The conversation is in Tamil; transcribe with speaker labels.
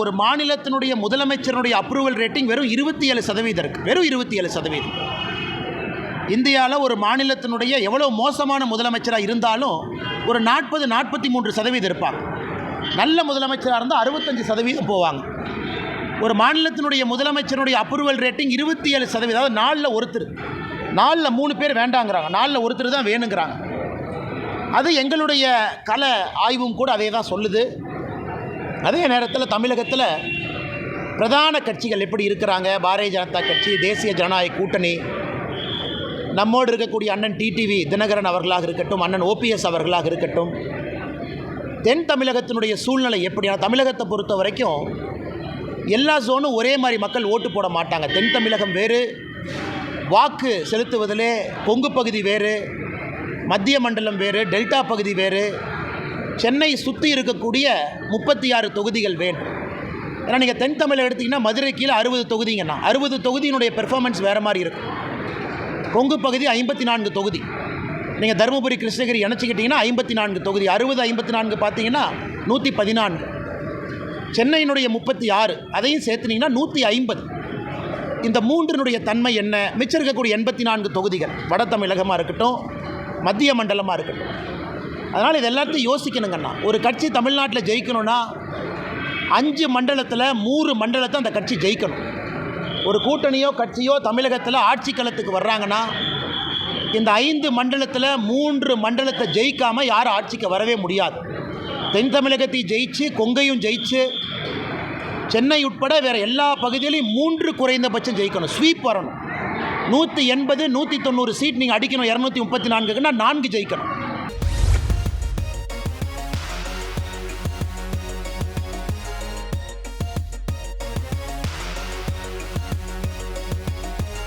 Speaker 1: ஒரு மாநிலத்தினுடைய முதலமைச்சருடைய அப்ரூவல் ரேட்டிங் வெறும் இருபத்தி ஏழு சதவீதம் இருக்குது வெறும் இருபத்தி ஏழு சதவீதம். இந்தியாவில் ஒரு மாநிலத்தினுடைய எவ்வளோ மோசமான முதலமைச்சராக இருந்தாலும் ஒரு நாற்பது நாற்பத்தி மூன்று சதவீதம் இருப்பாங்க. நல்ல முதலமைச்சராக இருந்தால் அறுபத்தஞ்சு சதவீதம் போவாங்க. ஒரு மாநிலத்தினுடைய முதலமைச்சருடைய அப்ரூவல் ரேட்டிங் இருபத்தி ஏழு சதவீதம். அதாவது நாலில் ஒருத்தர். நாலில் மூணு பேர் வேண்டாங்கிறாங்க. நாலில் ஒருத்தர் தான் வேணுங்கிறாங்க. அது எங்களுடைய கல ஆய்வும் கூட அதே தான் சொல்லுது. அதே நேரத்தில் தமிழகத்தில் பிரதான கட்சிகள் எப்படி இருக்கிறாங்க? பாரதிய ஜனதா கட்சி தேசிய ஜனநாயக கூட்டணி நம்மோடு இருக்கக்கூடிய அண்ணன் டிடிவி தினகரன் அவர்களாக இருக்கட்டும் அண்ணன் ஓபிஎஸ் அவர்களாக இருக்கட்டும் தென் தமிழகத்தினுடைய சூழ்நிலை எப்படின்னா தமிழகத்தை பொறுத்த வரைக்கும் எல்லா ஜோனும் ஒரே மாதிரி மக்கள் ஓட்டு போட மாட்டாங்க. தென் தமிழகம் வேறு வாக்கு செலுத்துவதிலே கொங்கு பகுதி வேறு மத்திய மண்டலம் வேறு டெல்டா பகுதி வேறு சென்னை சுற்றி இருக்கக்கூடிய முப்பத்தி ஆறு தொகுதிகள் வேணும். ஏன்னா நீங்கள் தென் தமிழை எடுத்திங்கன்னா மதுரை கீழே அறுபது தொகுதிங்கண்ணா. அறுபது தொகுதியினுடைய பெர்ஃபார்மன்ஸ் வேறு மாதிரி இருக்கும். கொங்கு பகுதி ஐம்பத்தி நான்கு தொகுதி. நீங்கள் தருமபுரி கிருஷ்ணகிரி இணைச்சிக்கிட்டிங்கன்னா ஐம்பத்தி நான்கு தொகுதி. அறுபது ஐம்பத்தி நான்கு பார்த்தீங்கன்னா நூற்றி பதினான்கு சென்னையினுடைய முப்பத்தி ஆறு அதையும் சேர்த்துனீங்கன்னா நூற்றி ஐம்பது இந்த மூன்றினுடைய தன்மை என்ன? மிச்சம் இருக்கக்கூடிய எண்பத்தி நான்கு தொகுதிகள். வட தமிழகமாக இருக்கட்டும் மத்திய மண்டலமாக இருக்கட்டும். அதனால் இது எல்லாத்தையும் யோசிக்கணுங்கண்ணா. ஒரு கட்சி தமிழ்நாட்டில் ஜெயிக்கணும்னா அஞ்சு மண்டலத்தில் மூணு மண்டலத்தை அந்த கட்சி ஜெயிக்கணும். ஒரு கூட்டணியோ கட்சியோ தமிழகத்தில் ஆட்சி களத்துக்கு வர்றாங்கன்னா இந்த ஐந்து மண்டலத்தில் மூன்று மண்டலத்தை ஜெயிக்காமல் யாரும் ஆட்சிக்கு வரவே முடியாது. தென் தமிழகத்தை ஜெயிச்சு கொங்கையும் ஜெயிச்சு சென்னை உட்பட வேறு எல்லா பகுதியிலையும் மூன்று குறைந்தபட்சம் ஜெயிக்கணும். ஸ்வீப் வரணும். நூற்றி எண்பது நூற்றி தொண்ணூறு சீட் நீங்கள் அடிக்கணும். இரநூத்தி முப்பத்தி நான்குக்குன்னா நான்கு ஜெயிக்கணும்.